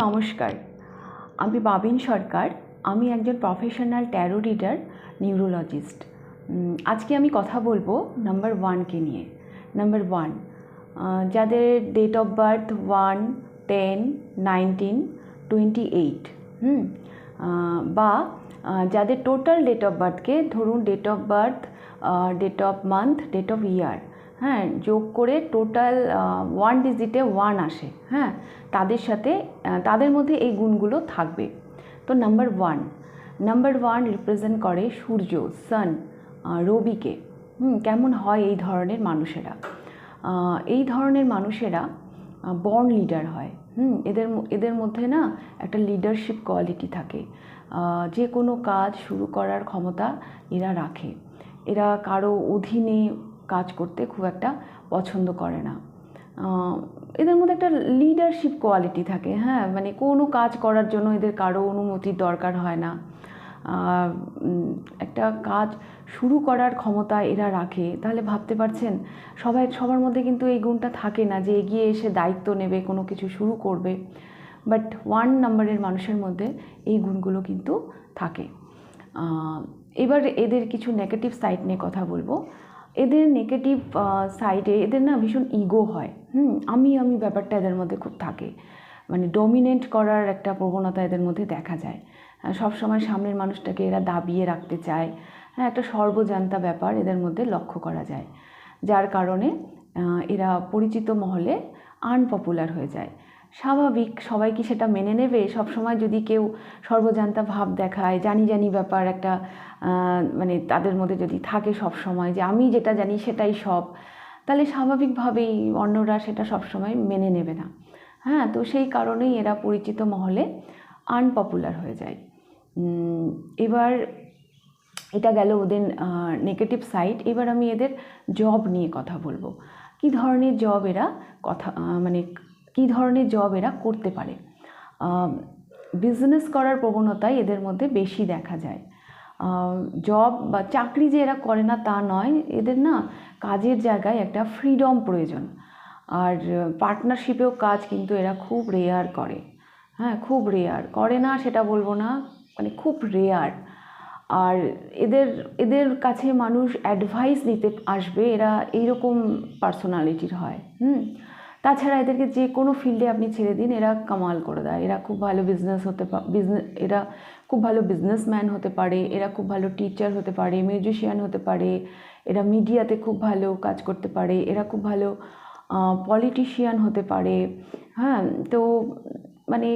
নমস্কার। আমি বাবিন সরকার, আমি একজন প্রফেশনাল ট্যারো রিডার নিউরোলজিস্ট আজকে আমি কথা বলব নাম্বার ওয়ানকে নিয়ে। নাম্বার ওয়ান যাদের date of birth one ten nineteen twenty eight hmm বা যাদের টোটাল ডেট অফ বার্থকে ধরুন date of birth date of month date of year হ্যাঁ যোগ করে টোটাল ওয়ান ডিজিটে ওয়ান আসে হ্যাঁ তাদের সাথে তাদের মধ্যে এই গুণগুলো থাকবে। তো number one number one represent করে সূর্য সান রবিকে। হুম, কেমন হয় এই ধরনের মানুষেরা? এই ধরনের মানুষেরা বর্ন লিডার হয়। হুম, এদের এদের মধ্যে না একটা লিডারশিপ কোয়ালিটি থাকে। যে কোনো কাজ শুরু করার ক্ষমতা এরা রাখে। এরা কারও অধীনে কাজ করতে খুব একটা পছন্দ করে না। এদের মধ্যে একটা লিডারশিপ কোয়ালিটি থাকে হ্যাঁ? মানে কোনো কাজ করার জন্য এদের কারও অনুমতির দরকার হয় না। একটা কাজ শুরু করার ক্ষমতা এরা রাখে। তাহলে ভাবতে পারছেন, সবাই, সবার মধ্যে কিন্তু এই গুণটা থাকে না যে এগিয়ে এসে দায়িত্ব নেবে, কোনো কিছু শুরু করবে। বাট ওয়ান নাম্বারের মানুষের মধ্যে এই গুণগুলো কিন্তু থাকে। এবার এদের কিছু নেগেটিভ সাইড নিয়ে কথা বলব। এদের নেগেটিভ সাইডে এদের না ভীষণ ইগো হয়। হুম, আমি আমি ব্যাপারটা এদের মধ্যে খুব থাকে। মানে ডমিনেন্ট করার একটা প্রবণতা এদের মধ্যে দেখা যায়। সব সময় সামনের মানুষটাকে এরা দাবিয়ে রাখতে চায়। হ্যাঁ একটা সর্বজান্তা ব্যাপার এদের মধ্যে লক্ষ্য করা যায়। যার কারণে এরা পরিচিত মহলে আনপপুলার হয়ে যায়। স্বাভাবিক, সবাই কি সেটা মেনে নেবে? সব সময় যদি কেউ সর্বজান্তা ভাব দেখায়, জানি জানি ব্যাপার একটা মানে তাদের মধ্যে যদি থাকে সব সময় যে আমি যেটা জানি সেটাই সব, তাহলে স্বাভাবিকভাবেই অন্যরা সেটা সব সময় মেনে নেবে না। হ্যাঁ তো সেই কারণেই এরা পরিচিত মহলে আনপপুলার হয়ে যায়। এবার এটা গেল ওদের নেগেটিভ সাইড এবার আমি এদের জব নিয়ে কথা বলব। কি ধরনের জব এরা কথা মানে কি ধরনের জব এরা করতে পারে। বিজনেস করার প্রবণতাই এদের মধ্যে বেশি দেখা যায়। জব বা চাকরি যে এরা করে না তা নয়, এদের না কাজের জায়গায় একটা ফ্রিডম প্রয়োজন। আর পার্টনারশিপেও কাজ কিন্তু এরা খুব রেয়ার করে। হ্যাঁ খুব রেয়ার করে না সেটা বলব না মানে খুব রেয়ার আর এদের এদের কাছে মানুষ অ্যাডভাইস দিতে আসবে, এরা এইরকম পার্সোনালিটির হয়। হুম? তাছাড়া এদেরকে যে কোনো ফিল্ডে আপনি ছেড়ে দিন, এরা কামাল করে দেয়। এরা খুব ভালো বিজনেস হতে বিজনেস এরা খুব ভালো বিজনেসম্যান হতে পারে, এরা খুব ভালো টিচার হতে পারে মিউজিশিয়ান হতে পারে, এরা মিডিয়াতে খুব ভালো কাজ করতে পারে, এরা খুব ভালো পলিটিশিয়ান হতে পারে। হ্যাঁ তো মানে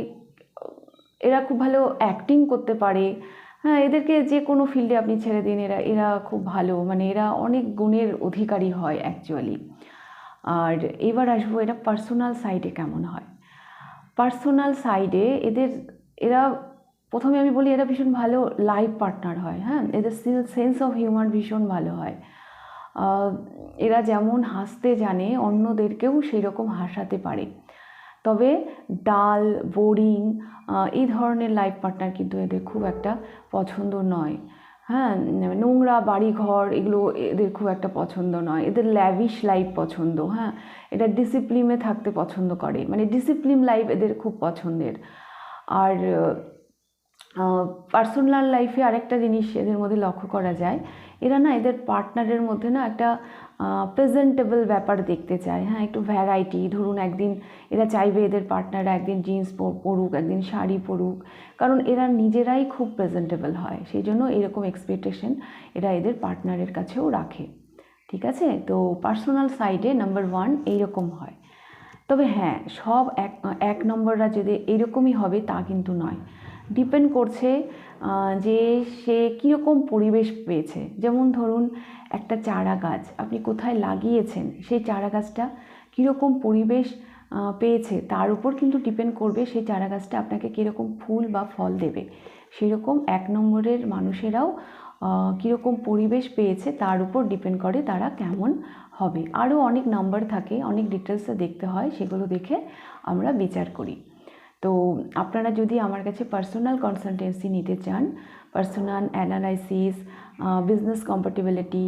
এরা খুব ভালো অ্যাক্টিং করতে পারে। হ্যাঁ এদেরকে যে কোনো ফিল্ডে আপনি ছেড়ে দিন, এরা এরা খুব ভালো। মানে এরা অনেক গুণের অধিকারী হয় অ্যাকচুয়ালি আর এবার আসব এরা পার্সোনাল সাইডে কেমন হয়? পার্সোনাল সাইডে এদের, এরা প্রথমে আমি বলি এরা ভীষণ ভালো লাইফ পার্টনার হয় হ্যাঁ? এদের সেন্স অফ হিউমার ভীষণ ভালো হয়। এরা যেমন হাসতে জানে, অন্যদেরকেও সেই রকম হাসাতে পারে। তবে ডাল বোরিং এই ধরনের লাইফ পার্টনার কিন্তু এদের খুব একটা পছন্দ নয়। হ্যাঁ নোংরা বাড়িঘর, এগুলো এদের খুব একটা পছন্দ নয়। এদের ল্যাভিশ লাইফ পছন্দ হ্যাঁ। এটা ডিসিপ্লিনে থাকতে পছন্দ করে। মানে ডিসিপ্লিন লাইফ এদের খুব পছন্দের। আর পার্সোনাল লাইফে আরেকটা জিনিস এদের মধ্যে লক্ষ্য করা যায়, এরা না এদের পার্টনারের মধ্যে না একটা প্রেজেন্টেবল ব্যাপার দেখতে চায়। হ্যাঁ একটু ভ্যারাইটি ধরুন একদিন এরা চাইবে এদের পার্টনাররা একদিন জিন্স পরুক, একদিন শাড়ি পরুক, কারণ এরা নিজেরাই খুব প্রেজেন্টেবল হয়, সেই জন্য এরকম এক্সপেকটেশন এরা এদের পার্টনারের কাছেও রাখে। ঠিক আছে? তো পার্সোনাল সাইডে নাম্বার ওয়ান এইরকম হয়। তবে হ্যাঁ সব এক এক নম্বররা যদি এরকমই হবে তা কিন্তু নয়। ডিপেন্ড করছে যে সে কীরকম পরিবেশ পেয়েছে। যেমন ধরুন, একটা চারা গাছ আপনি কোথায় লাগিয়েছেন, সেই চারা গাছটা কীরকম পরিবেশ পেয়েছে, তার উপর কিন্তু ডিপেন্ড করবে সেই চারা গাছটা আপনাকে কীরকম ফুল বা ফল দেবে। সেরকম এক নম্বরের মানুষেরাও কীরকম পরিবেশ পেয়েছে, তার উপর ডিপেন্ড করে তারা কেমন হবে। আরও অনেক নাম্বার থাকে, অনেক ডিটেলসে দেখতে হয়, সেগুলো দেখে আমরা বিচার করি। তো আপনারা যদি আমার কাছে পার্সোনাল কনসালটেন্সি নিতে চান personal analysis business compatibility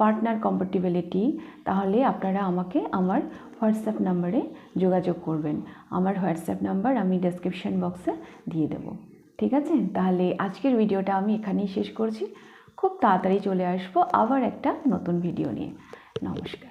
partner compatibility তাহলে আপনারা আমাকে আমার হোয়াটসঅ্যাপ নাম্বারে যোগাযোগ করবেন। আমার হোয়াটসঅ্যাপ নাম্বার আমি ডেসক্রিপশন বক্সে দিয়ে দেবো। ঠিক আছে? তাহলে আজকের ভিডিওটা আমি এখানেই শেষ করছি। খুব তাড়াতাড়ি চলে আসব আবার একটা নতুন ভিডিও নিয়ে। নমস্কার।